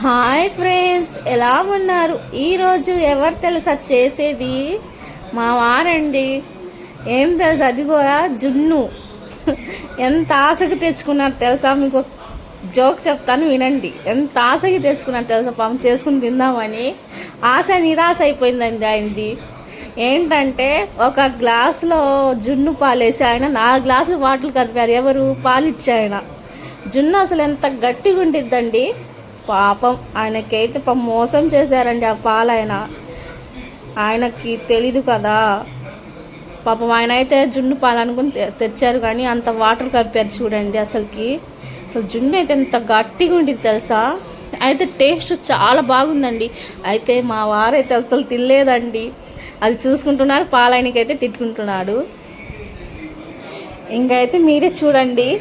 Hi friends ఎలా ఉన్నారు? ఈరోజు ఎవరు తెలుసా చేసేది? మా వారండి. ఏం తెలుసు? అది కూడా జున్ను. ఎంత ఆశకి తెచ్చుకున్నారు తెలుసా? మీకు జోక్ చెప్తాను వినండి. ఎంత ఆశకి తెచ్చుకున్నారు తెలుసా? పాము చేసుకుని తిందామని. ఆశ నిరాశ అయిపోయిందండి ఆయనది. ఏంటంటే ఒక గ్లాసులో జున్ను పాలేసి ఆయన నాలుగు గ్లాసులు వాటర్ కలిపారు. ఎవరు? పాలు ఆయన. జున్ను అసలు ఎంత గట్టిగా ఉండిద్దండి. పాపం ఆయనకైతే పాపం మోసం చేశారండి ఆ పాలు ఆయన. ఆయనకి తెలీదు కదా. పాపం ఆయన అయితే జున్ను పాలు అనుకుని తె- తెచ్చారు కానీ అంత వాటర్ కలిపారు చూడండి అసలుకి. అసలు జున్ను అయితే ఎంత గట్టిగా ఉండేది తెలుసా? అయితే టేస్ట్ చాలా బాగుందండి. అయితే మా వారైతే అసలు తినలేదండి. అది చూసుకుంటున్నారు పాలయనకైతే తిట్టుకుంటున్నాడు. ఇంకైతే మీరే చూడండి.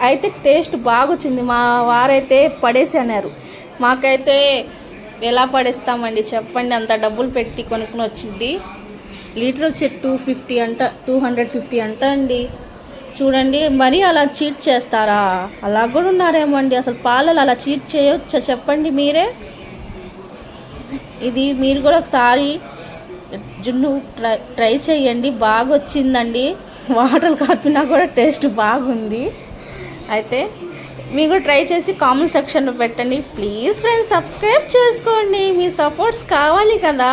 అయితే టేస్ట్ బాగా వచ్చింది మా వారైతే పడేసి అన్నారు. మాకైతే ఎలా పడేస్తామండి చెప్పండి అంత డబ్బులు పెట్టి కొనుక్కుని వచ్చింది. లీటర్ వచ్చి టూ ఫిఫ్టీ అంట టూ హండ్రెడ్ ఫిఫ్టీ అంట అండి. చూడండి మరీ అలా చీట్ చేస్తారా? అలా కూడా ఉన్నారేమో అండి అసలు పాలలు అలా చీట్ చేయొచ్చా చెప్పండి మీరే. ఇది మీరు కూడా ఒకసారి జున్ను ట్రై ట్రై చేయండి బాగా వచ్చిందండి వాటర్ కాపినా కూడా టేస్ట్ బాగుంది. అయితే మీరు కూడా ట్రై చేసి కామెంట్ సెక్షన్లో పెట్టండి. ప్లీజ్ ఫ్రెండ్స్ సబ్స్క్రైబ్ చేసుకోండి. మీ సపోర్ట్స్ కావాలి కదా.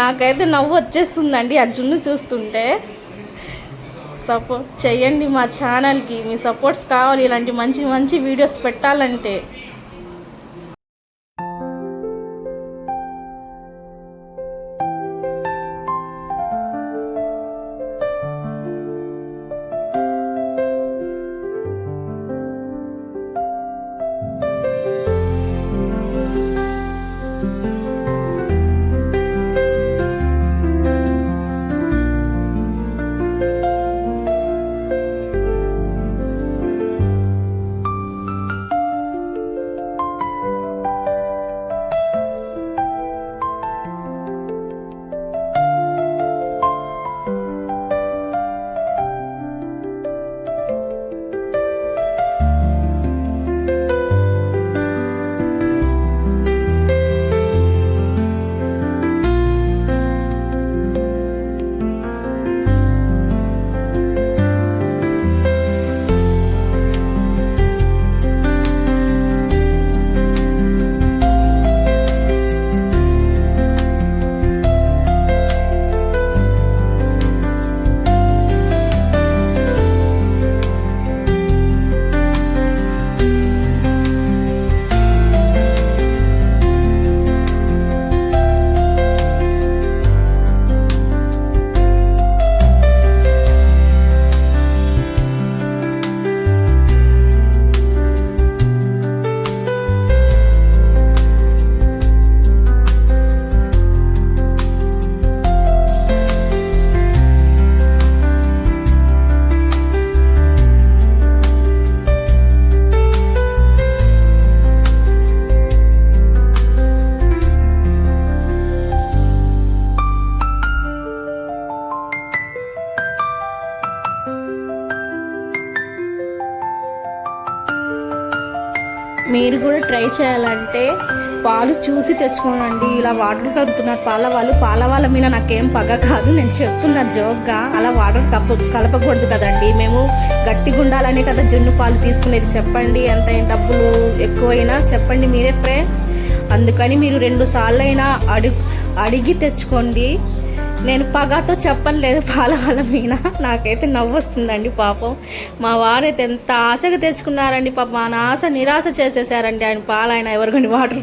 నాకైతే నవ్వు వచ్చేస్తుందండి ఆ జున్ను చూస్తుంటే. సపోర్ట్ చేయండి మా ఛానల్కి మీ సపోర్ట్స్ కావాలి. ఇలాంటి మంచి మంచి వీడియోస్ పెట్టాలంటే. మీరు కూడా ట్రై చేయాలంటే పాలు చూసి తెచ్చుకోనండి. ఇలా వాటర్ కలుపుతున్నారు. పాల వాళ్ళు పాల వాళ్ళ మీద నాకేం పగ కాదు. నేను చెప్తున్నా జోక్గా. అలా వాటర్ కలప కలపకూడదు కదండి. మేము గట్టిగా ఉండాలనే కదా జున్ను పాలు తీసుకునేది. చెప్పండి ఎంత డబ్బులు ఎక్కువైనా చెప్పండి మీరే ఫ్రెండ్స్. అందుకని మీరు రెండు సార్లు అయినా అడుగు అడిగి తెచ్చుకోండి. నేను పగాతో చెప్పలేదు పాల వాళ్ళ మీద. నాకైతే నవ్వు వస్తుందండి పాపం. మా వారైతే ఎంత ఆశగా తెచ్చుకున్నారండి పాప. ఆ ఆశ నిరాశ చేసేసారండి ఆయన పాలు ఆయన ఎవరికొని వాటర్